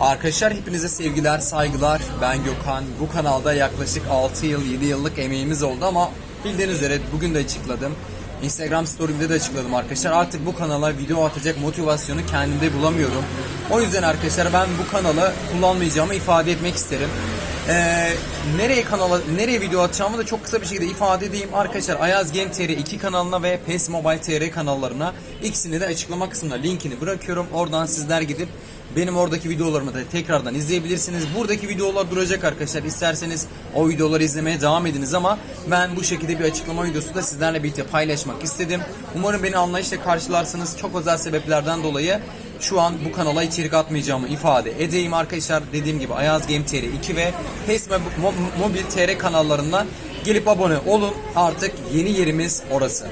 Arkadaşlar hepinize sevgiler, saygılar. Ben Gökhan. Bu kanalda yaklaşık 6 yıl, 7 yıllık emeğimiz oldu ama bildiğiniz üzere bugün de açıkladım. Instagram story'imde de açıkladım arkadaşlar. Artık bu kanala video atacak motivasyonu kendimde bulamıyorum. O yüzden arkadaşlar ben bu kanalı kullanmayacağımı ifade etmek isterim. Ee, nereye kanala nereye video atacağımı da çok kısa bir şekilde ifade edeyim. Arkadaşlar Ayaz Game TR 2 kanalına ve PES Mobile TR kanallarına ikisini de açıklama kısmına linkini bırakıyorum. Oradan sizler gidip benim oradaki videolarımı da tekrardan izleyebilirsiniz. Buradaki videolar duracak arkadaşlar. İsterseniz o videoları izlemeye devam ediniz ama ben bu şekilde bir açıklama videosu da sizlerle birlikte paylaşmak istedim. Umarım beni anlayışla karşılarsınız. Çok özel sebeplerden dolayı şu an bu kanala içerik atmayacağımı ifade edeyim arkadaşlar. Dediğim gibi Ayaz Game TR 2 ve PES Mo- Mo- Mobil TR kanallarından gelip abone olun. Artık yeni yerimiz orası.